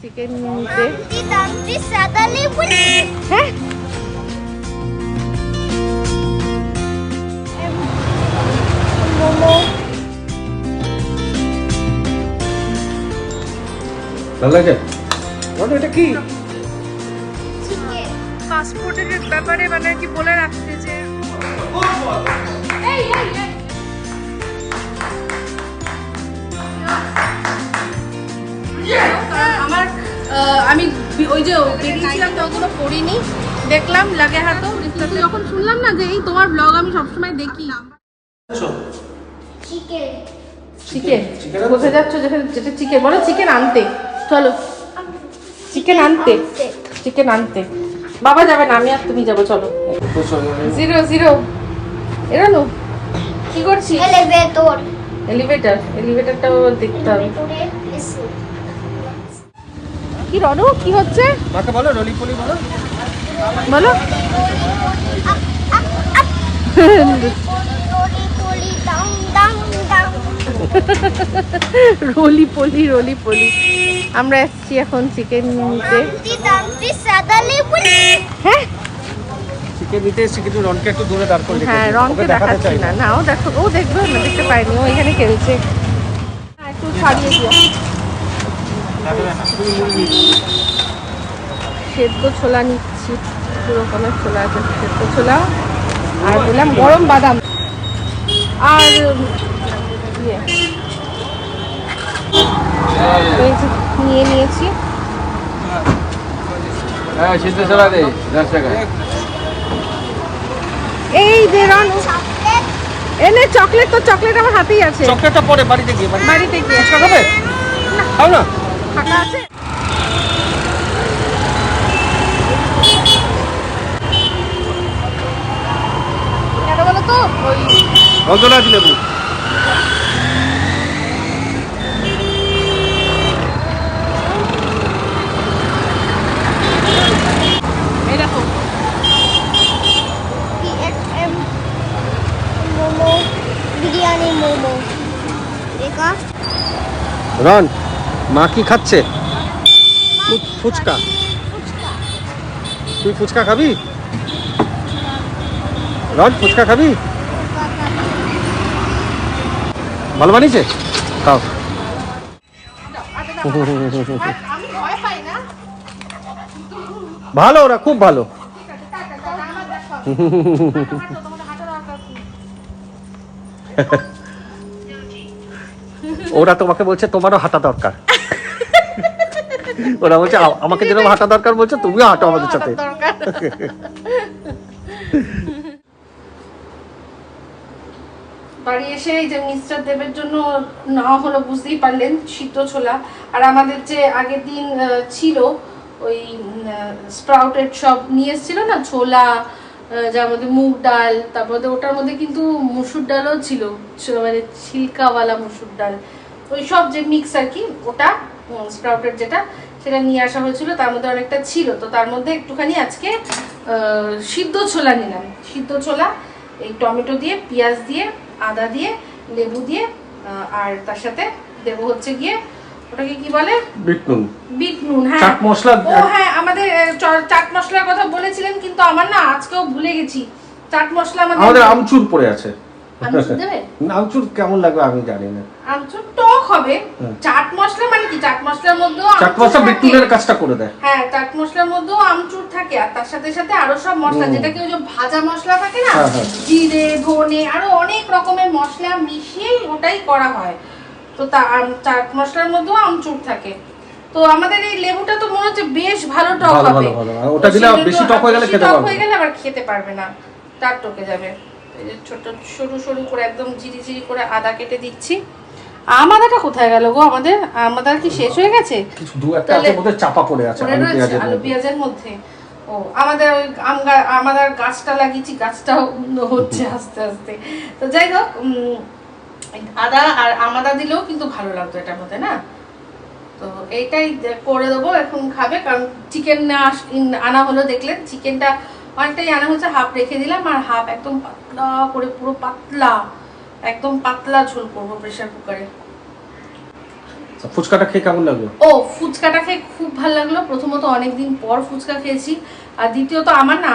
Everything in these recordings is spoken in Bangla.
চিকেন নিতে। হ্যাঁ। মোমো ভালো লাগে বলো এটা কি? পাসপোর্টের ব্যাপারে মানে কি বলে রাখতে যে। আমার আমি ওই যে বেরিয়েছিলাম তো ওগুলো পড়িনি। দেখলাম লাগে হাতো যখন শুনলাম না যে এই তোমার ব্লগ আমি সবসময় দেখি। চিকেন। চিকেন? chicken কোথায়? যাচ্ছ যেখানে যেটা চিকেন? বলো চিকেন আনতে। চলো। চিকেন আনতে। চিকেন আনতে। বাবা যাবে না আমি আর তুমি যাব চলো। Zero zero. এরানো কি করছি এলিভেটর এলিভেটর এলিভেটরটাও দেখতে হবে। কি রনু কি হচ্ছে? মাকে বলো রলি পলি বলো। বলো। রলি পলি রলি পলি। আমরা এসছি এখন চিকেন নিতে। হ্যাঁ? চিকেন নিতে এসেছি কিন্তু রনকে একটু দূরে দাঁড় করে হ্যাঁ। রনকে দেখাচ্ছি না। না। ও দেখো ও দেখবে না দেখতে পাইনি ও এখানে খেলছে। হ্যাঁ, একটু ছাড়িয়ে দিও। সেদ্ধ ছোলা নিচ্ছি। দু রকমের ছোলা আছে সেদ্ধ ছোলা। আর বললাম গরম বাদাম। আর ইয়ে। নিয়ে নিয়েছি। হ্যাঁ এই যে রন চকলেট এনে চকলেট তো চকলেট আমার হাতেই আছে। চকলেটটা পরে বাড়িতে গিয়ে বাড়িতে গিয়ে। খাবে খাও না? ফাঁকা আছে কেন বলো তো ওই গন্ধরাজ লেবু এই মা কি খাচ্ছে? ফুচকা। তুই ফুচকা খাবি? রন ফুচকা খাবি? ভালো বানিয়েছে? খাও। না। ভালো ওরা খুব ভালো। ওরা তোমাকে বলছে তোমারও হাঁটা দরকার। ওরা বলছে আমাকে যেরকম হাঁটা দরকার বলছে তুমিও হাঁটো আমাদের সাথে। দরকার। বাড়ি এসে এই যে মিস্টার দেবের জন্য নেওয়া হলো বুঝতেই পারলেন সিদ্ধ ছোলা। আর আমাদের যে আগের দিন ছিল ওই স্প্রাউটেড সব নিয়ে এসেছিল না ছোলা যার মধ্যে মুগ ডাল তারপরে ওটার মধ্যে কিন্তু মুসুর ডালও ছিল মানে ছিলকাওয়ালা মুসুর ডাল। ওই সব যে মিক্স আর কি ওটা স্প্রাউটেড যেটা সেটা নিয়ে আসা হয়েছিল তার মধ্যে অনেকটা ছিল। তো তার মধ্যে একটুখানি আজকে সিদ্ধ ছোলা নিলাম। সিদ্ধ ছোলা এই টমেটো দিয়ে পেঁয়াজ দিয়ে আদা দিয়ে লেবু দিয়ে আর তার সাথে দেবো হচ্ছে গিয়ে ওটাকে কি বলে? বিট নুন। বিট নুন হ্যাঁ। চাট মশলা ও হ্যাঁ আমাদের চাট মশলার কথা বলেছিলেন কিন্তু আমার না আজকেও ভুলে গেছি। চাট মশলা আমাদের আমাদের আমচুর পড়ে আছে। আমচুর কেমন লাগবে আমি জানি না। আমচুর টক হবে। চাট মশলা মানে কি? চাট মশলার মধ্যেও চাট আমচুর মশলা। কাজটা করে দেয়। হ্যাঁ চাট মশলার মধ্যেও আমচুর থাকে। আর তার সাথে সাথে আরও সব মশলা হুম। যেটাকে ওই যে ভাজা মশলা থাকে না? হ্যাঁ, হ্যাঁ। জিরে ধনে আরও অনেক রকমের মশলা মিশিয়ে ওটাই করা হয়। তো তা চাট মশলার মধ্যেও আমচুর থাকে। তো আমাদের এই লেবুটা তো মনে হচ্ছে বেশ ভালো টক হবে। ওটা দিলে বেশি টক হয়ে গেলে খেতে টক পারবে। হয়ে না। গেলে আবার খেতে পারবে না। তার টকে যাবে। ছোট সরু সরু করে একদম জিরি করে আদা কেটে দিচ্ছি। আম আদাটা কোথায় গেল গো? আমাদের আম আদা কি শেষ হয়ে গেছে? কিছু দু একটা আছে মধ্যে চাপা পড়ে আছে আলু পেঁয়াজের মধ্যে। ও আমাদের ওই আম আমাদের গাছটা লাগিয়েছি গাছটাও হচ্ছে আস্তে আস্তে। তো যাই হোক উম, আদা আর আমাদা দিলেও কিন্তু ভালো লাগতো এটার মধ্যে না? তো এইটাই করে দেবো এখন খাবে কারণ চিকেন আনা হলো দেখলেন চিকেনটা অনেকটাই আনা হচ্ছে হাফ রেখে দিলাম আর হাফ একদম পাতলা করে পুরো পাতলা একদম পাতলা ঝোল করব প্রেশার কুকারে ফুচকাটা খেয়ে কেমন লাগল? ও ফুচকাটা খেয়ে খুব ভালো লাগল। প্রথমত অনেকদিন পর ফুচকা খেয়েছি আর দ্বিতীয়ত আমার না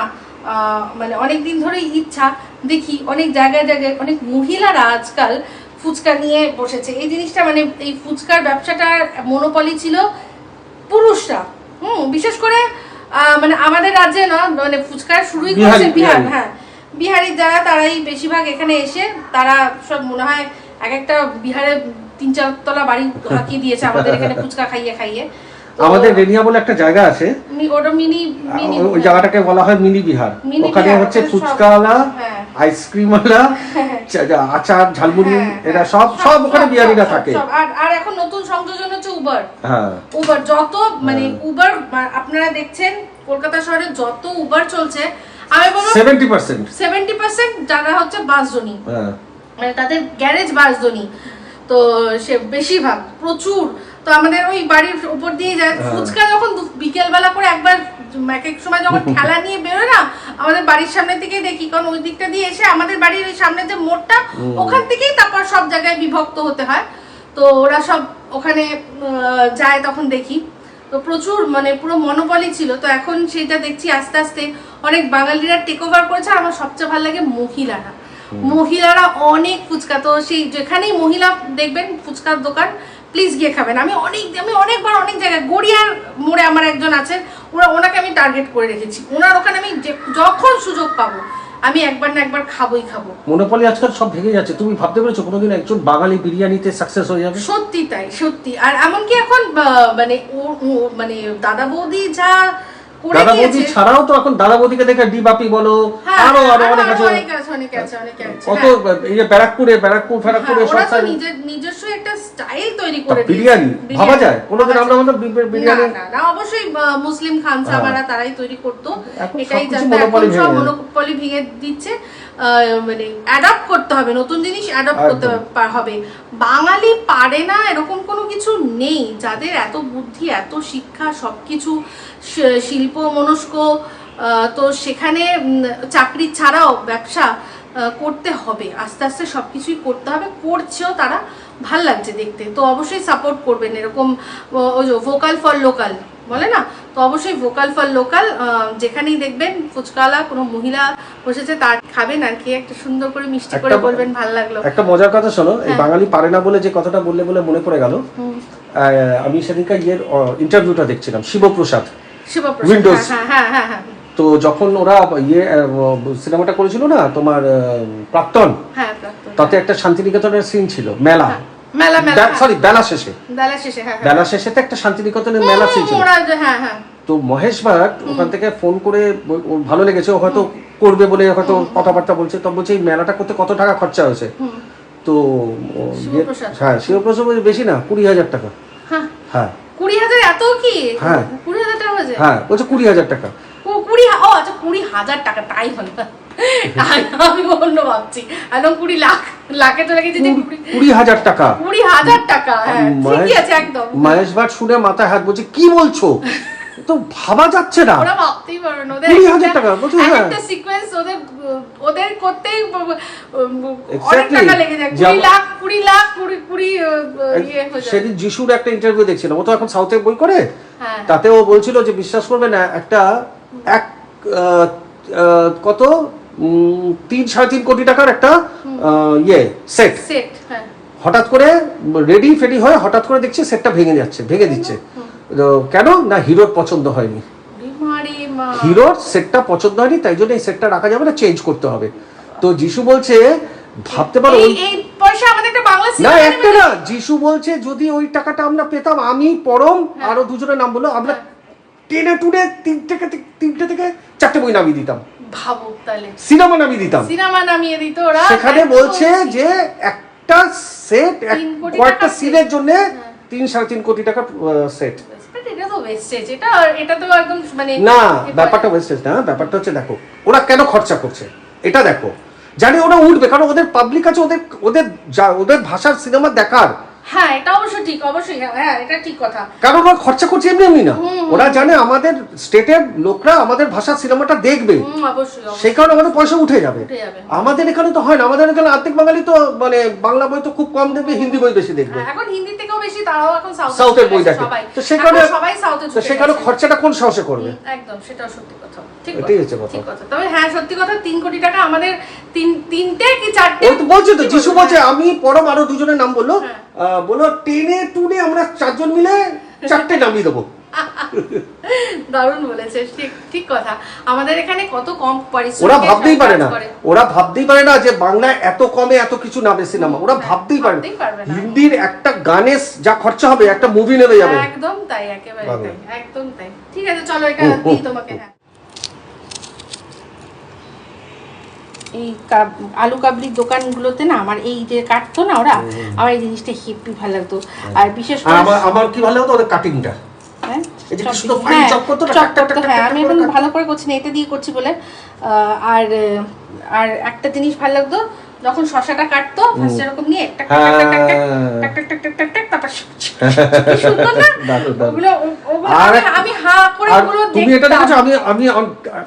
মানে অনেক দিন ধরেই ইচ্ছা দেখি অনেক জায়গায় জায়গায় অনেক মহিলারা আজকাল ফুচকা নিয়ে বসেছে। এই জিনিসটা মানে এই ফুচকার ব্যবসাটার মনোপলি ছিল পুরুষরা। হুম বিশেষ করে মানে আমাদের রাজ্যে না মানে ফুচকার শুরুই করেছে বিহার হ্যাঁ। বিহারি যারা তারাই বেশিরভাগ এখানে এসে তারা সব মনে হয় এক একটা বিহারে তিন চার তলা বাড়ি হাঁকিয়ে দিয়েছে আমাদের এখানে ফুচকা খাইয়ে খাইয়ে। আমাদের রেনিয়া বলে একটা জায়গা আছে। ওটা মিনি মিনি ওই জায়গাটাকে বলা হয় মিনি বিহার। ওখানে হচ্ছে ফুচকাওয়ালা হ্যাঁ। আইসক্রিমওয়ালা চা- আচার ঝালমুড়ি হ্যাঁ, হ্যাঁ, সব সব ওখানে বিহারিরা থাকে। আর আর এখন নতুন সংযোজন হচ্ছে উবার হ্যাঁ। উবার যত মানে উবার আপনারা দেখছেন কলকাতা শহরে যত উবার চলছে আমি বলব সেভেন্টি পার্সেন্ট সেভেন্টি পার্সেন্ট যারা হচ্ছে বাসজনী হ্যাঁ। মানে তাদের গ্যারেজ বাসজনী তো সে বেশিরভাগ প্রচুর। তো আমাদের ওই বাড়ির উপর দিয়ে যায়। হ্যাঁ। ফুচকা যখন বিকেল বেলা করে একবার এক এক সময় যখন ঠেলা নিয়ে বেরোয় না আমাদের বাড়ির সামনে থেকেই দেখি কারণ ওই দিকটা দিয়ে এসে আমাদের বাড়ির ওই সামনে যে মোড়টা ওখান থেকেই তারপর সব জায়গায় বিভক্ত হতে হয়। তো ওরা সব ওখানে যায় তখন দেখি। তো প্রচুর মানে পুরো মনোবলই ছিল। তো এখন সেটা দেখছি আস্তে আস্তে অনেক বাঙালিরা টেক ওভার করেছে আর আমার সবচেয়ে ভালো লাগে মহিলারা। মহিলারা অনেক ফুচকা তো সেই যেখানেই মহিলা দেখবেন ফুচকার দোকান প্লিজ গিয়ে খাবেন। আমি অনেক আমি অনেকবার অনেক জায়গায় গড়িয়ার মোড়ে আমার একজন আছেন ওরা ওনাকে আমি টার্গেট করে রেখেছি। ওনার ওখানে আমি যখন সুযোগ পাবো আমি একবার না একবার খাবোই খাব। মনোপলি আজকাল সব ভেঙে যাচ্ছে। তুমি ভাবতে পেরেছ কোনোদিন একজন বাঙালি বিরিয়ানিতে সাকসেস হয়ে যাবে? সত্যি তাই সত্যি। আর এমনকি এখন মানে ও- ও- মানে দাদা বৌদি যা করে দাদা বৌদি ছাড়াও তো এখন দাদা বৌদিকে দেখে ডি বাপি বলো হ্যাঁ, আরও আরও আরও অনেক আছে অনেক আছে অনেক আছে কত হ্যাঁ। এই যে ব্যারাকপুরে ব্যারাকপুর ফ্যারাকপুরে হ্যাঁ, সব ওরা নিজের নিজস্ব একটা স্টাইল তৈরি করে। বিরিয়ানি? ভাবা যায়? কোনোদিন আমরা। আমাদের বিরিয়ানি না, না, অবশ্যই মুসলিম খান সামারা তারাই তৈরি করতো। এটাই জানতো এখন সব মনোপলি ভেঙে দিচ্ছে। মানে অ্যাডাপ্ট করতে হবে নতুন জিনিস অ্যাডাপ্ট করতে হবে। বাঙালি পারে না এরকম কোনো কিছু নেই। যাদের এত বুদ্ধি এত শিক্ষা সবকিছু শ- শিল্প মনস্ক তো সেখানে চাকরি ছাড়াও ব্যবসা করতে হবে। আস্তে আস্তে সবকিছুই করতে হবে। করছেও তারা ভালো লাগছে দেখতে। তো অবশ্যই সাপোর্ট করবেন এরকম ওই ভোকাল ফর লোকাল বলে না? তো অবশ্যই ভোকাল ফর লোকাল যেখানেই দেখবেন ফুচকালা কোনো মহিলা বসেছে তার খাবেন আর কি। একটা সুন্দর করে মিষ্টি করে বলবেন ভালো লাগল। একটা মজার কথা শোনো এই হ্যাঁ। বাঙালি পারে না বলে যে কথাটা বললে বলে মনে পড়ে গেল। আমি সেদিনকার ইয়ের ইন্টারভিউটা দেখছিলাম শিবপ্রসাদ। Windows। হ্যাঁ হ্যাঁ হ্যাঁ তো যখন ওরা ইয়ে সিনেমাটা করেছিল না তোমার প্রাক্তন? তাতে একটা শান্তিনিকেতনের সিন ছিল মেলা। মেলা মেলা। সরি বেলা শেষে। বেলা শেষে হ্যাঁ হ্যাঁ। বেলা শেষে একটা শান্তিনিকেতনের মেলা সিন ছিল। হ্যাঁ হ্যাঁ। তো মহেশ ভাট ওখান থেকে ফোন করে ভালো লেগেছে ও হয়তো করবে বলে হয়তো কথাবার্তা বলছে। তো বলছে এই মেলাটা করতে কত টাকা খরচা হয়েছে? তো ইয়ে-। হ্যাঁ শিবপ্রসাদ বেশি না কুড়ি হাজার টাকা। হ্যাঁ। কুড়ি হাজার এত কি? হ্যাঁ। কুড়ি হাজার টাকা হয়েছে? হ্যাঁ বলছে কুড়ি হাজার টাকা। কু- কুড়ি ও আচ্ছা কুড়ি হাজার টাকা তাই হলো। আমি অন্য ভাবছি একদম কুড়ি লাখ লাখে চলে গেছে কুড়ি কুড়ি হাজার টাকা। কুড়ি হাজার টাকা হ্যাঁ ঠিকই আছে একদম। মহেশ ভাট শুনে মাথায় হাত বলছে কি বলছো? তো ভাবা যাচ্ছে না। ওরা ভাবতেই পারবে না ওদের কুড়ি হাজার টাকা, বলছো, হ্যাঁ। একটা সিকোয়েন্স ওদের ওদের করতেই অনেক টাকা লেগে যায়। কুড়ি লাখ কুড়ি লাখ কুড়ি কুড়ি ইয়ে হয়ে যায়। সেদিন যিশুর একটা ইন্টারভিউ দেখছিলাম ও তো এখন সাউথে বই করে। হ্যাঁ। তাতে ও বলছিল যে বিশ্বাস করবে না একটা এক কত? তিন সাড়ে তিন কোটি টাকার একটা ইয়ে সেট সেট হ্যাঁ। হঠাৎ করে রেডি ফেডি হয়ে হঠাৎ করে দেখছি সেটটা ভেঙে যাচ্ছে ভেঙে দিচ্ছে। কেন? না হিরোর পছন্দ হয়নি। হিরোর সেটটা পছন্দ হয়নি তাই জন্য এই সেটটা রাখা যাবে না চেঞ্জ করতে হবে। তো যিশু বলছে ভাবতে পারো না একটা না যিশু বলছে যদি ওই টাকাটা আমরা পেতাম আমি পরম হ্যাঁ। আরও দুজনের নাম বলল আমরা টেনে টুনে তিনটে থেকে তিনটে থেকে চারটে বই নামিয়ে দিতাম। ভাবো তাহলে। সিনেমা নামিয়ে দিতাম। সিনেমা নামিয়ে দিত ওরা সেখানে বলছে যে একটা সেট কয়েকটা। সিনের জন্য হ্যাঁ। তিন সাড়ে তিন কোটি টাকার সেট এটা তো ওয়েস্টেজ এটা এটা তো একদম মানে না ব্যাপারটা ওয়েস্টেজ না ব্যাপারটা হচ্ছে দেখো ওরা কেন খরচা করছে? এটা দেখো জানি ওরা উঠবে কারণ ওদের পাবলিক আছে ওদের ওদের ওদের ভাষার সিনেমা দেখার। হ্যাঁ এটা অবশ্য ঠিক অবশ্যই হ্যাঁ, হ্যাঁ এটা ঠিক কথা। কারণ ওরা খরচা করছে এমনি এমনি না। হুম, হুম। ওরা জানে আমাদের স্টেটের লোকরা আমাদের সিনেমাটা দেখবে। সেই কারণে আমাদের পয়সা উঠে যাবে। আমাদের এখানে তো হয় না। আমাদের এখানে আর্ধেক বাঙালি তো মানে বাংলা বই তো খুব কম দেখবে হিন্দি বই বেশি দেখবে। হ্যাঁ, এখন হিন্দি থেকেও বেশি তারাও এখন সাউথের বই দেখে। সবাই। তো সেখানে এখন সবাই সাউথে তো সেখানে খরচাটা কোন সাহসে করবে? একদম সত্যি কথা। ঠিক এটাই হচ্ছে কথা। তবে হ্যাঁ সত্যি কথা কোটি টাকা আমাদের তিন তিনটে কি চারটে? তো বলছে তো কি যিশু বলছে আমি পরম আরও দুজনের নাম বলল। হ্যাঁ। আহ, বলল টেনে টুনে আমরা চারজন মিলে চারটে নামিয়ে দেবো। দারুণ বলেছে ঠিক ঠিক কথা। আমাদের এখানে কত কম পরিশ্রম ওরা ভাবতেই পারে না। ওরা ভাবতেই পারে না যে বাংলায় এত কমে এত কিছু নামে সিনেমা। ওরা ভাবতেই পারে না। হিন্দির একটা গানে যা খরচা হবে একটা মুভি নেবে যাবে। একদম তাই একেবারে তাই একদম তাই। ঠিক আছে চলো এটা দিই তোমাকে হ্যাঁ। এই আলু কাবলির দোকানগুলোতে না আমার এই যে কাটতো না ওরা আমার এই জিনিসটা হেপি ভালো লাগতো আর বিশেষ করে আমার আমার কি ভালো হতো ওদের কাটিংটা হ্যাঁ, হ্যাঁ, হ্যাঁ, আমি এখন ভালো করে করছি না এটা দিয়ে করছি বলে আর আর একটা জিনিস ভালো লাগতো যখন শশাটা কাটতো ফার্স্ট এরকম নিয়ে টাক টাক টাক টাক টাক হ্যাঁ। তারপর হা করে আমি আমি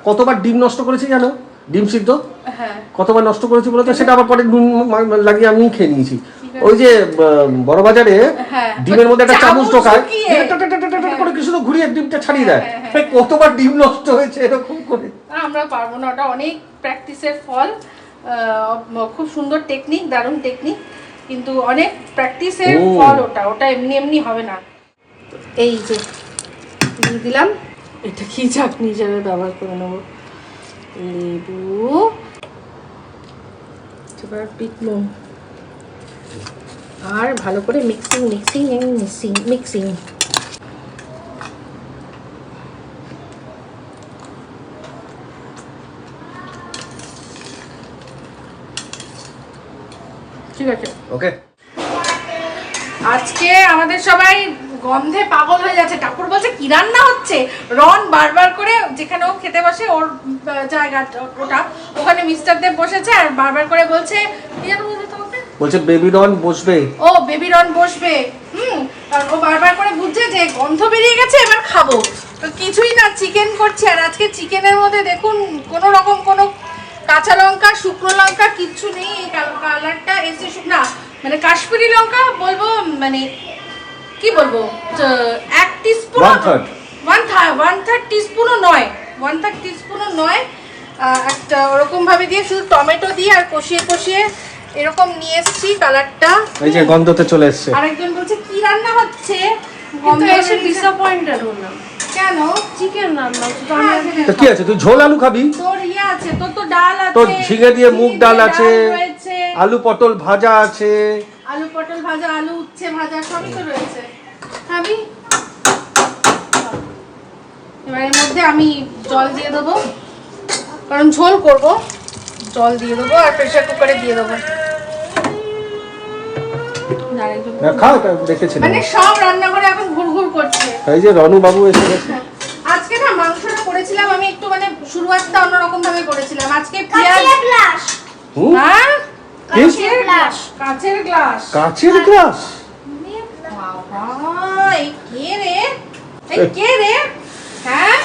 কতবার ডিম নষ্ট করেছি জানো ডিম সিদ্ধ? হ্যাঁ। কতবার নষ্ট করেছি বলতো? সেটা আবার পরে নুন লাগিয়ে আমি খেয়ে নিয়েছি। ওই যে বড় বাজারে হ্যাঁ। ডিমের মধ্যে একটা চামচ ঢোকায়। করে কি শুধু ঘুরিয়ে ডিমটা ছাড়িয়ে দেয় হ্যাঁ, কতবার ডিম নষ্ট হয়েছে এরকম করে? আমরা পারব না ওটা অনেক প্র্যাকটিসের ফল খুব সুন্দর টেকনিক দারুণ টেকনিক কিন্তু অনেক প্র্যাকটিসের ফল ওটা ওটা এমনি এমনি হবে না। এই যে দিয়ে দিলাম। এটা কি চাটনি হিসাবে ব্যবহার করে নেব? লেবু এবার নুন আর ভালো করে মিক্সিং মিক্সিং মিক্সিং মিক্সিং ঠিক আছে। ওকে আজকে আমাদের সবাই গন্ধে পাগল হয়ে যাচ্ছে। ঠাকুর বলছে কি রান্না হচ্ছে? রন বারবার করে যেখানে ও খেতে বসে ওর জায়গা ওটা ওখানে মিস্টার দেব বসেছে আর বারবার করে বলছে কি যেন বলছে তোমাকে? বলছে বেবি রন বসবে। ও বেবি রন বসবে। হুম আর ও বারবার করে বুঝছে যে গন্ধ বেরিয়ে গেছে এবার খাব। তো কিছুই না চিকেন করছি। আর আজকে চিকেনের মধ্যে দেখুন কোনো রকম কোনো কাঁচা লঙ্কা শুকনো লঙ্কা কিচ্ছু নেই। এই কালারটা এসে না মানে কাশ্মীরি লঙ্কা বলব মানে কি বলব? এক teaspoon one third one third টিস্পুনও নয়। ওয়ান থার্ড টিস্পুনও নয়। একটা ওরকম ভাবে দিয়ে শুধু টমেটো দিয়ে আর কষিয়ে কষিয়ে এরকম নিয়ে এসেছি কালারটা। এই যে গন্ধতে চলে এসছে। আরেকজন বলছে কি রান্না হচ্ছে? কিন্তু গন্ধ এসে ডিসঅ্যাপয়েন্টেড হলাম। কেন? চিকেন রান্না তো হ্যাঁ, আমি। তো কি আছে? তুই ঝোল আলু খাবি? তোর ইয়ে আছে তোর তো ডাল আছে তোর ঝিঙে দিয়ে মুগ ডাল আছে আলু পটল ভাজা আছে আলু পটল ভাজা আলু উচ্ছে ভাজা সবই তো রয়েছে। খাবি? এবার এর মধ্যে আমি জল দিয়ে দেবো। কারণ ঝোল করব। জল দিয়ে দেবো আর প্রেসার কুকারে দিয়ে দেবো। মানে সব রান্না করে এখন ঘুরঘুর করছে। এই যে রনু বাবু এসে গেছে। আজকে না মাংসটা করেছিলাম আমি একটু মানে শুরুয়াতটা অন্যরকম ভাবে করেছিলাম। আজকে পেঁয়াজ? হ্যাঁ? কাচের গ্লাস কাচের গ্লাস। কাচের গ্লাস? বাবা এই কে রে? এই কে রে? হ্যাঁ?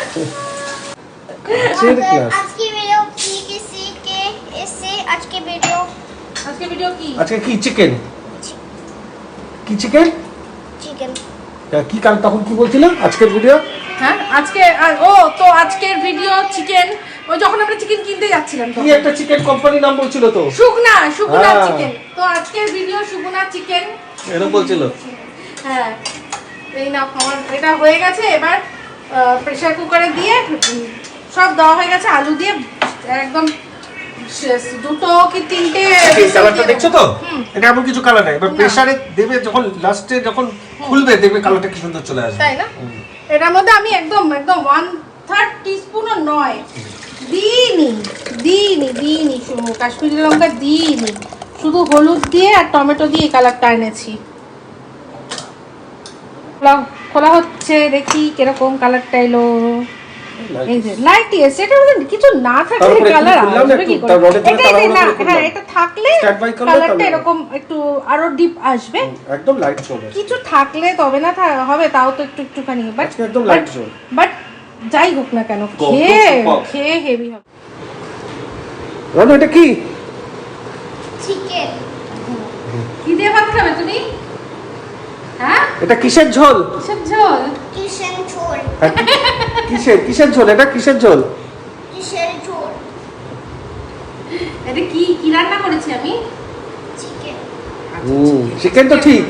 কাচের গ্লাস। আজকে ভিডিও কি কিসি কে এসে আজকে ভিডিও আজকে ভিডিও কি? আজকে কি চিকেন কি চিকেন চিকেন কি কাল তখন কি বলছিলাম আজকের ভিডিও হ্যাঁ আজকে ও তো আজকের ভিডিও চিকেন ওই যখন আমরা চিকেন কিনতে যাচ্ছিলাম কি একটা চিকেন কোম্পানি নাম বলছিল তো? শুকনা হ্যাঁ। চিকেন তো আজকের ভিডিও শুকনা চিকেন এরকম বলছিল? হ্যাঁ এই না আমার এটা হয়ে গেছে এবার প্রেসার কুকারে দিয়ে সব দেওয়া হয়ে গেছে আলু দিয়ে একদম। দুটো কি তিনটে কালারটা দেখছ তো? এটা এমন কিছু কালার নাই। এবার প্রেসারে দেবে যখন লাস্টে যখন খুলবে দেখবে কালারটা কি সুন্দর চলে আসবে। তাই না? এটার মধ্যে আমি একদম একদম ওয়ান থার্ড টিস্পুনও নয়। দিইনি দিইনি দিইনি কাশ্মীরি লঙ্কা দিইনি। শুধু হলুদ দিয়ে আর টমেটো দিয়ে কালারটা এনেছি। খোলা হচ্ছে, দেখি কীরকম কালারটা এলো। লাইট ইয়েস কিছু না থাকলে কালার আসবে কি করে? এটা এটা না হ্যাঁ এটা থাকলে কালারটা এরকম একটু আরও ডিপ আসবে। একদম লাইট কিছু থাকলে তবে না হবে তাও তো একটু একটুখানি। বাট একদম লাইট বাট যাই হোক না কেন খেয়ে খেয়ে হেভি হবে। রানু এটা কি? চিকেন কি দিয়ে ভাত খাবে তুমি? হ্যাঁ? এটা কিসের ঝোল? কিসের ঝোল? কিসের ঝোল? কিসের? কিসের ঝোল? এটা কিসের ঝোল? কিসের ঝোল? এটা কি কি রান্না করেছি আমি? চিকেন। আচ্ছা, চিকেন তো ঠিক।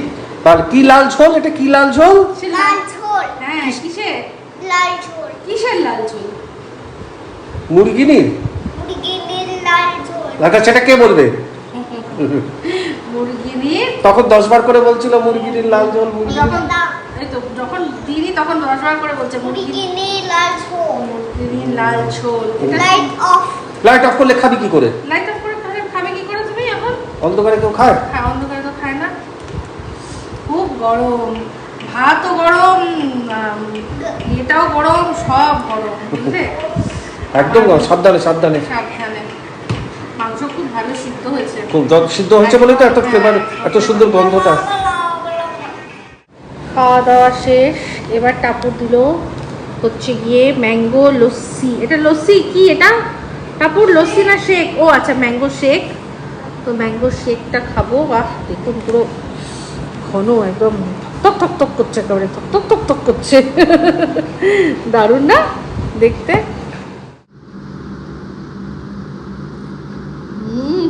তার কি লাল ঝোল? এটা কি লাল ঝোল? লাল ঝোল। হ্যাঁ কিসের? লাল ঝোল। কিসের লাল ঝোল? মুরগিনি মুরগিনির লাল ঝোল। এটা সেটা কে বলবে? মুরগিনি তখন 10 বার করে বলছিল মুরগিনির লাল ঝোল মুরগিনি তখন মুরগি এই তো তখন ধরাধরা করে বলছে মুরগিনি লাল মুরগিনি লাল লাইট অফ লাইট অফ করলে খাবি কি করে? লাইট অফ করে খাবে কি করে তুমি এখন? অন্ধকারে কেউ খায়? হ্যাঁ অন্ধকারে তো খায় না। খুব গরম। ভাতও গরম এটাও গরম সব গরম বুঝলে? একদম গরম সাবধানে সাবধানে। সাবধানে। মাংস খুব ভালো সিদ্ধ হয়েছে। খুব সিদ্ধ হয়েছে বলে তো এত হ্যাঁ, ফ্লেভার এত সুন্দর হ্যাঁ। গন্ধটা। খাওয়া দাওয়া শেষ। এবার টাপুর দিল হচ্ছে গিয়ে ম্যাঙ্গো লস্যি। এটা লস্যি কি এটা? টাপুর লস্যি না শেক? ও আচ্ছা ম্যাঙ্গো শেক। তো ম্যাঙ্গো শেকটা খাব। বাহ, দেখুন পুরো ঘন একদম তক তক তক করছে, একেবারে তক তক তক তক করছে। দারুণ না? দেখতে হুম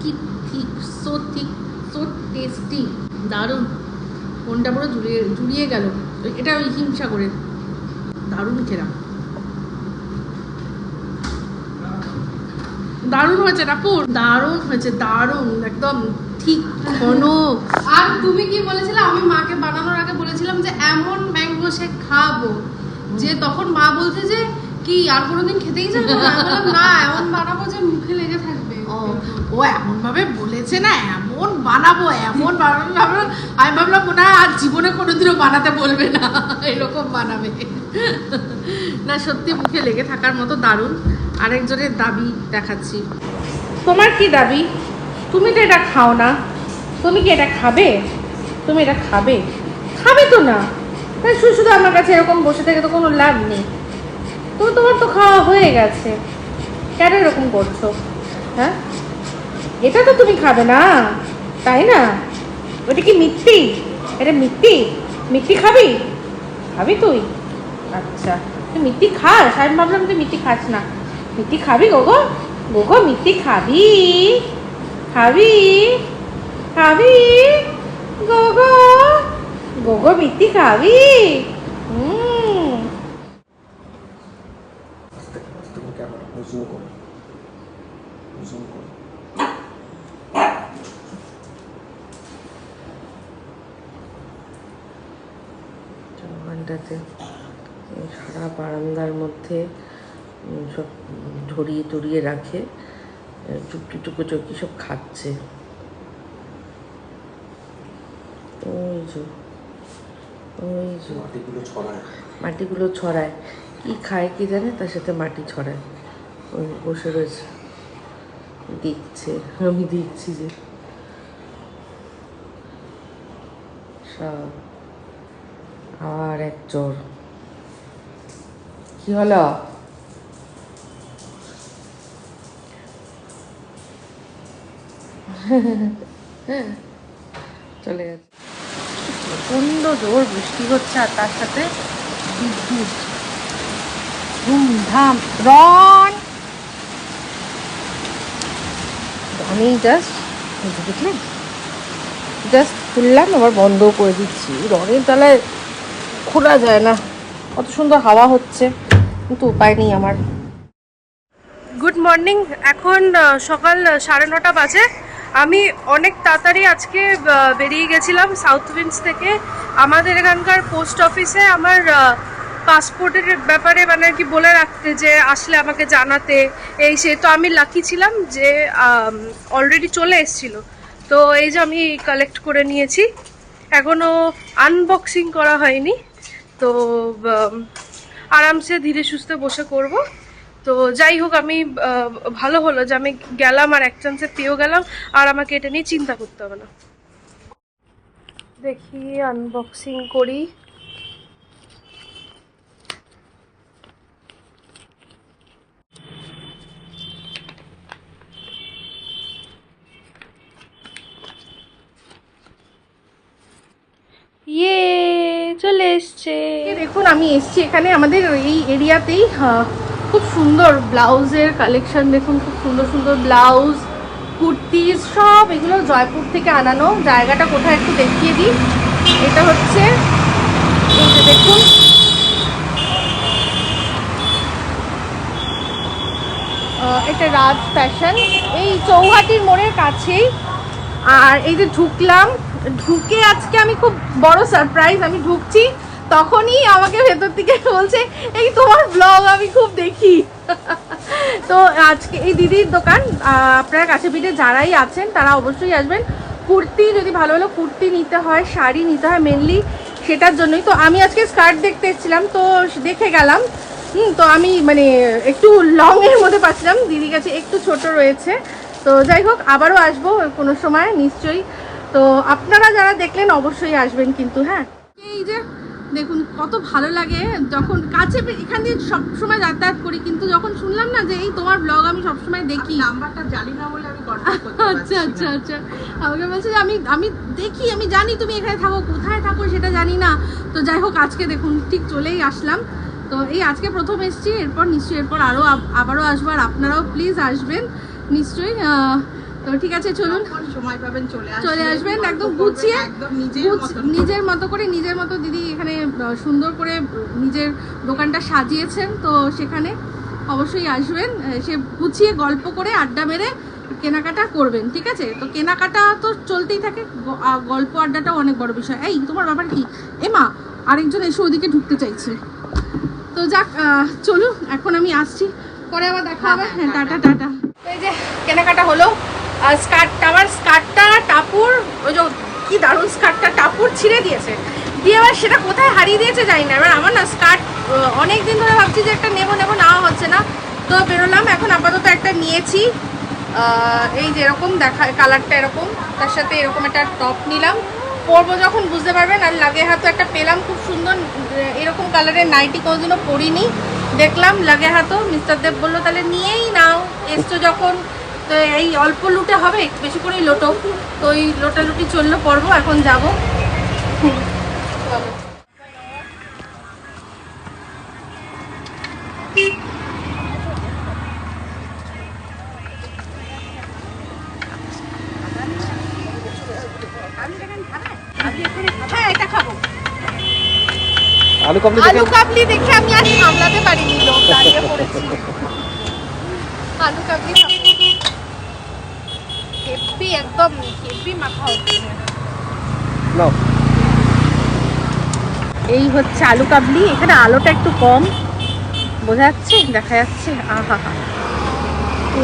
কি ঠিক সো ঠিক সো টেস্টি দারুণ মনটা পুরো জুড়িয়ে জুড়িয়ে গেল। এটা ওই হিমসাগরের দারুণ খেলাম দারুণ হয়েছে টাপুর দারুণ হয়েছে দারুণ একদম ঠিক ঘন আর তুমি কি বলেছিলে? আমি মাকে বানানোর আগে বলেছিলাম যে এমন ম্যাঙ্গো শেক খাব যে তখন মা বলছে যে কি আর কোনোদিন খেতেই যাব না? এমন বানাবো যে মুখে লেগে থাকবে। ও ও এমন ভাবে বলেছে না এমন বানাবো, এমন বানানো আমি ভাবলাম হয় আর জীবনে কোনোদিনও বানাতে বলবে না। এরকম বানাবে। না, সত্যি মুখে লেগে থাকার মতো দারুণ। আরেকজনের দাবি দেখাচ্ছি। তোমার কি দাবি? তুমি তো এটা খাও না। তুমি কি এটা খাবে? তুমি এটা খাবে? খাবে তো না। তাই শুধু শুধু আমার কাছে এরকম বসে থেকে তো কোনো লাভ নেই। তো তোমার তো খাওয়া হয়ে গেছে। কেন এরকম করছ? হ্যাঁ? এটা তো তুমি খাবে না। তাই না? ওটা কি মিথ্যি এটা মিথ্যি মিথ্যি খাবি? খাবি তুই? আচ্ছা তুই মিথ্যি খাস? আমি ভাবলাম তুই মিথ্যি খাস না। মিথ্যি খাবি, গোগো? গোগো মিথ্যি খাবি? খাবি? খাবি? গোগো? গোগো মিথ্যি খাবি? হুম। ওখানটাতে সারা বারান্দার মধ্যে সব ধরিয়ে টরিয়ে রাখে টুকটি টুকু চুকি সব খাচ্ছে। ওই যে ওই যে। মাটিগুলো ছড়ায়। কি খায় কি জানে? তার সাথে মাটি ছড়ায়। ওই বসে রয়েছে। দেখছে আমি দেখছি যে। সব। আর এক চোর। কি হলো? চলে গেছে। প্রচণ্ড জোর বৃষ্টি হচ্ছে আর তার সাথে বিদ্যুৎ। ধুমধাম। রন! আমি জাস্ট দেখলেন জাস্ট খুললাম, আবার বন্ধও করে দিচ্ছি। রনের তলায় খোলা যায় না। কত সুন্দর হাওয়া হচ্ছে, কিন্তু উপায় নেই আমার। গুড মর্নিং এখন সকাল সাড়ে নটা বাজে। আমি অনেক তাড়াতাড়ি আজকে বেরিয়ে গেছিলাম সাউথ উইন্স থেকে। আমাদের এখানকার পোস্ট অফিসে আমার পাসপোর্টের ব্যাপারে মানে আর কি বলে রাখতে যে, আসলে আমাকে জানাতে। এই সে, তো আমি লাকি ছিলাম যে অলরেডি চলে এসেছিল। তো এই যে আমি কালেক্ট করে নিয়েছি। এখনও আনবক্সিং করা হয়নি। তো আরামসে ধীরে সুস্থে বসে করব। তো যাই হোক, আমি ভালো হলো যে আমি গেলাম আর এক চান্সে পেয়েও গেলাম। আর আমাকে এটা নিয়ে চিন্তা করতে হবে না। দেখি আনবক্সিং করি। এসছে। এই দেখুন, আমি এসছি এখানে আমাদের এই এরিয়াতেই খুব সুন্দর ব্লাউজের কালেকশন দেখুন, খুব সুন্দর সুন্দর ব্লাউজ কুর্তি সব এগুলো জয়পুর থেকে আনানো। জায়গাটা কোথায় একটু দেখিয়ে দিই। এটা হচ্ছে, এই যে দেখুন। এটা রাজ ফ্যাশন। এই চৌহাটির মোড়ের কাছেই। আর এই যে ঢুকলাম ঢুকে আজকে আমি খুব বড় সারপ্রাইজ আমি ঢুকছি, তখনই আমাকে ভেতর থেকে বলছে, এই তোমার ব্লগ আমি খুব দেখি। তো আজকে এই দিদির দোকান আপনার কাছে পিঠে যারাই আছেন, তারা অবশ্যই আসবেন। কুর্তি যদি ভালো ভালো কুর্তি নিতে হয়, শাড়ি নিতে হয় মেনলি সেটার জন্যই। তো আমি আজকে স্কার্ট দেখতে এসেছিলাম, তো দেখে গেলাম। হুম, তো আমি মানে একটু লং এর মধ্যে পাচ্ছিলাম। দিদির কাছে একটু ছোট রয়েছে। তো যাই হোক, আবারও আসব কোনো সময়, নিশ্চয়ই। তো আপনারা যারা দেখলেন অবশ্যই আসবেন কিন্তু হ্যাঁ। এই যে দেখুন কত ভালো লাগে। যখন কাছে এখান দিয়ে সব সময় যাতায়াত করি কিন্তু যখন শুনলাম না যে এই তোমার ব্লগ আমি সবসময় দেখি। নাম্বারটা জানি না বলে আমি আচ্ছা আচ্ছা আচ্ছা। আমাকে বলছে যে আমি আমি দেখি আমি জানি তুমি এখানে থাকো কোথায় থাকো সেটা জানি না। তো যাই হোক আজকে দেখুন ঠিক চলেই আসলাম। তো এই আজকে প্রথম এসছি এরপর নিশ্চয়ই এরপর আরও আবারও আসব। আর আপনারাও প্লিজ আসবেন। নিশ্চয়ই তো ঠিক আছে চলুন। সময় পাবেন চলে আসবেন। চলে আসবেন একদম গুছিয়ে নিজের মতো। করে নিজের মতো দিদি এখানে সুন্দর করে নিজের দোকানটা সাজিয়েছেন তো সেখানে অবশ্যই আসবেন। সে গুছিয়ে গল্প করে আড্ডা মেরে কেনাকাটা করবেন ঠিক আছে? তো কেনাকাটা তো চলতেই থাকে গল্প আড্ডাটাও অনেক বড় বিষয়। এই তোমার ব্যাপার কি? এমা আরেকজন এসে ওদিকে ঢুকতে চাইছে। তো যাক চলুন এখন আমি আসছি। পরে আবার দেখা হবে। হ্যাঁ টাটা। টাটা। এই যে কেনাকাটা হলো। স্কার্টটা আমার স্কার্টটা টাপুর ওই যে কি দারুণ স্কার্টটা টাপুর ছিঁড়ে দিয়েছে। দিয়ে এবার সেটা কোথায় হারিয়ে দিয়েছে জানি না। এবার আমার না স্কার্ট অনেক দিন ধরে ভাবছি যে একটা নেব নেব নেওয়া হচ্ছে না। তো বেরোলাম, এখন আপাতত একটা নিয়েছি। এই যে এরকম দেখা কালারটা এরকম, তার সাথে এরকম একটা টপ নিলাম। পরবো যখন, বুঝতে পারবেন, আর লাগে হাতে একটা পেলাম, খুব সুন্দর এরকম কালারের নাইটি কোনোদিনও পরিনি। দেখলাম লাগে হাতো মিস্টার দেব বলল, তাহলে নিয়েই নাও। এসছো যখন তো এই অল্প লুটে হবে বেশি করেই লোটো। তো ওই লোটা লুটি চলল পর্ব এখন যাব। হ্যাঁ এটা খাব। আলু কাবলি আলু দেখে কাবলি দেখে আমি আর সামলাতে পারিনি লোক দাঁড়িয়ে পড়েছি। আলু কাবলি একদম মাখা হচ্ছে নাও। এই হচ্ছে আলু কাবলি এখানে আলোটা একটু কম। বোঝা যাচ্ছে? দেখা যাচ্ছে? আহা। হা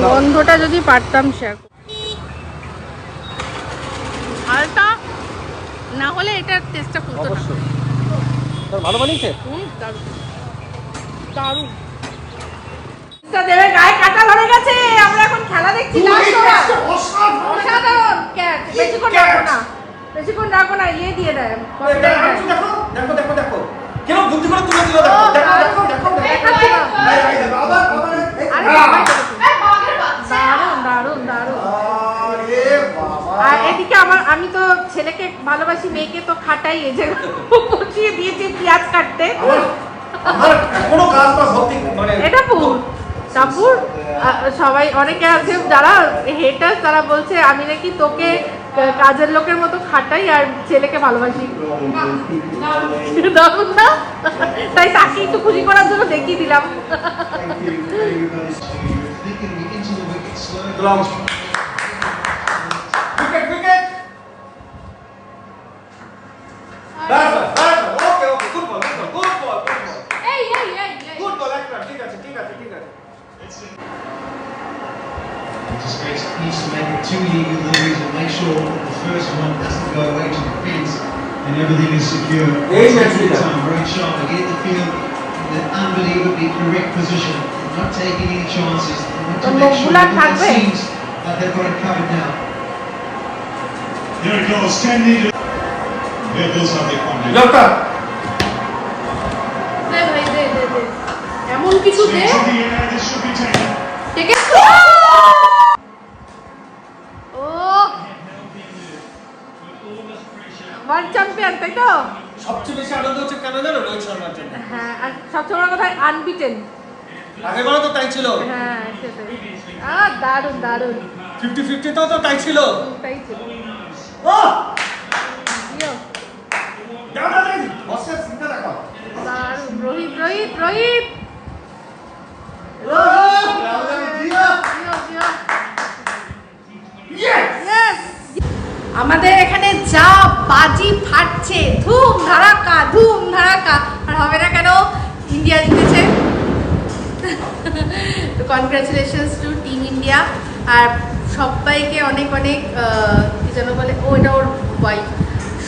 গন্ধটা যদি পারতাম শেয়ার আলটা না হলে এটার টেস্টটা খুলতো না। ভালো বানিয়েছে? হুম, দারুণ। দারুণ। গায়ে কাটা ধরে গেছে আমরা এখন খেলা দেখছি অসাধারণ ক্যাচ। বেশিক্ষণ না। বেশিক্ষণ না ইয়ে দিয়ে দেয়। দেখো দেখো দেখো দেখো কেন বুদ্ধি করে তুলে দিল দেখো দেখো দেখো দেখো দেখো, এদিকে আমার আমি তো ছেলেকে ভালোবাসি মেয়েকে তো খাটাই যে বসিয়ে দিয়েছি পেঁয়াজ কাটতে। আমার এখনও মানে এটা পুর আহ, সবাই অনেকে আছে যারা হেটার তারা বলছে আমি নাকি তোকে কাজের লোকের মতো খাটাই আর ছেলেকে ভালোবাসি না তাই তাকে একটু খুশি করার জন্য দেখিয়ে দিলাম two legal deliveries and make sure that the first one doesn't go away to the pins and everything is secure. Hey, Taking Matthew. the time, very sharp, get the field in an unbelievably correct position, not taking any chances, and তো to make sure নোংগুলা that it থাকবে? seems that they've got it covered now. Here it goes, 10 meters. There goes how they come in. জলটা দে ভাই দে দে দে এমন কিছু দে To the air, this should be taken. ঠিক আছে ওয়ার্ল্ড চ্যাম্পিয়ন তাই তো? সবচেয়ে বেশি আনন্দ হচ্ছে কেন জানো রোহিত শর্মার জন্য। হ্যাঁ আর সবচেয়ে বড় কথা আনবিটেন আগের বারও তো তাই ছিল। হ্যাঁ সেটাই। আহ দারুণ দারুণ। ফিফটি ফিফটিতেও তো তাই ছিল। ওটাই ছিল। ও! রোহিত রোহিত রোহিত। জিও, জিও। Yes! আমাদের এখানে যা বাজি ফাটছে ধুম ধারাকা ধুম ধারাকা আর হবে না কেন ইন্ডিয়া জিতেছে। তো কনগ্রাচুলেশনস টু টিম ইন্ডিয়া আর সবাইকে অনেক অনেক কি যেন বলে, ও, এটা ওর ওয়াইফ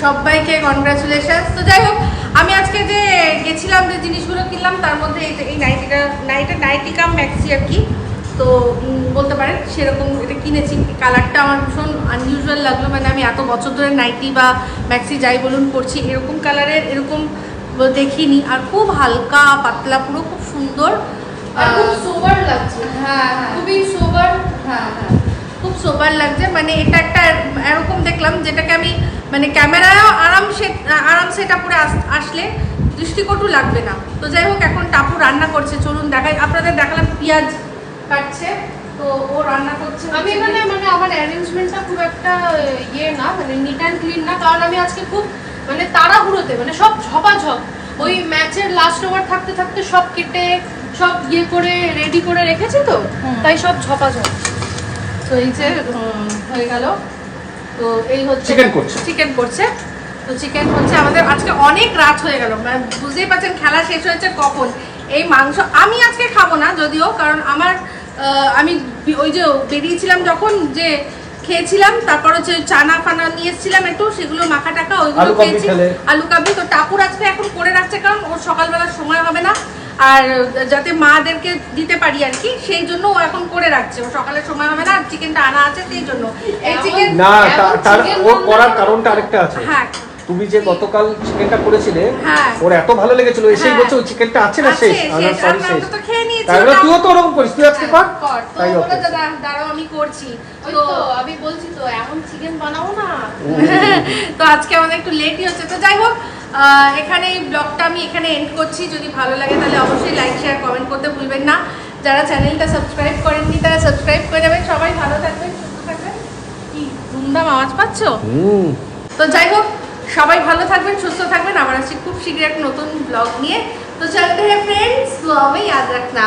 সবাইকে কনগ্রাচুলেশনস তো যাই হোক, আমি আজকে যে গেছিলাম যে জিনিসগুলো কিনলাম, তার মধ্যে এই নাইটিটা নাইটা নাইটি কাম ম্যাক্সি আর কি। তো বলতে পারেন সেরকম এটা কিনেছি। কালারটা আমার ভীষণ আনইউজুয়াল লাগল মানে আমি এত বছর ধরে নাইটি বা ম্যাক্সি যাই বলুন পরছি এরকম কালারের এরকম দেখিনি। আর খুব হালকা পাতলা পুরো খুব সুন্দর। খুব সোবার লাগছে। হ্যাঁ হ্যাঁ। খুবই সোবার হ্যাঁ হ্যাঁ। খুব সোবার লাগছে। মানে এটা একটা এরকম দেখলাম যেটাকে আমি মানে ক্যামেরায়ও আরামসে আরামসে আরাম সেটা পরে আস- আসলে দৃষ্টিকটু লাগবে না। তো যাই হোক এখন টাপু রান্না করছে। চলুন দেখাই। আপনাদের দেখালাম পেঁয়াজ কাটছে তো ও রান্না করছে আমি এখানে মানে আমার অ্যারেঞ্জমেন্টটা খুব একটা ইয়ে না মানে নিট অ্যান্ড ক্লিন না কারণ আমি আজকে খুব মানে তাড়াহুড়োতে মানে সব ঝপাঝপ ওই ম্যাচের লাস্ট ওভার থাকতে থাকতে সব কেটে সব ইয়ে করে রেডি করে রেখেছি তো তাই সব ঝপাঝপ। তো এই যে হয়ে গেল। তো এই হচ্ছে Chicken করছে। চিকেন করছে। তো চিকেন হচ্ছে আমাদের আজকে অনেক রাত হয়ে গেল মানে বুঝতেই পারছেন খেলা শেষ হয়েছে কখন। এই মাংস আমি আজকে খাব না যদিও কারণ আমার আমি ওই যে বেরিয়েছিলাম যখন যে খেয়েছিলাম তারপর হচ্ছে চানা ফানা নিয়ে এসেছিলাম একটু সেগুলো মাখা টাকা ওইগুলো খেয়েছি। আলু কাবলি তো টাপুর আজকে এখন করে রাখছে কারণ ওর সকালবেলা সময় হবে না। আর যাতে মাদেরকে দিতে পারি আর কি সেই জন্য ও এখন করে রাখছে। ও সকালে সময় হবে না আর চিকেনটা আনা আছে সেই জন্য। এই চিকেন না তার ওর করার কারণটা আরেকটা আছে। হ্যাঁ তুমি যে গতকাল চিকেনটা করেছিলে হ্যাঁ। ওর এত ভালো লেগেছিল এসেই। বলছে ওই চিকেনটা আছে না শেষ? শেষ। সরি আমরা শেষ। তো খেয়ে নিয়েছি তাই বলে তুইও তো ওরকম করিস তুই আজকে কর? হ্যাঁ, কর। তো তাই ওকে। বলে, দাদা দাঁড়াও আমি করছি। তো আমি বলছি তো এমন চিকেন বানাবো না। তো আজকে আমাদের একটু লেটই হচ্ছে। তো যাই হোক এখানে এই ব্লগটা আমি এখানে এন্ড করছি। যদি ভালো লাগে তাহলে অবশ্যই লাইক শেয়ার কমেন্ট করতে ভুলবেন না। যারা চ্যানেলটা সাবস্ক্রাইব করেননি তারা সাবস্ক্রাইব করে যাবেন সবাই ভালো থাকবেন সুস্থ থাকবেন। কি ধুমধাম আওয়াজ পাচ্ছ? হুম। তো যাই হোক সবাই ভালো থাকবেন, সুস্থ থাকবেন। আমার আসছি খুব শীঘ্রই একটা নতুন ব্লগ নিয়ে। তো চলতে হ্যাঁ ফ্রেন্ডস আমি ইয়াদ রাখনা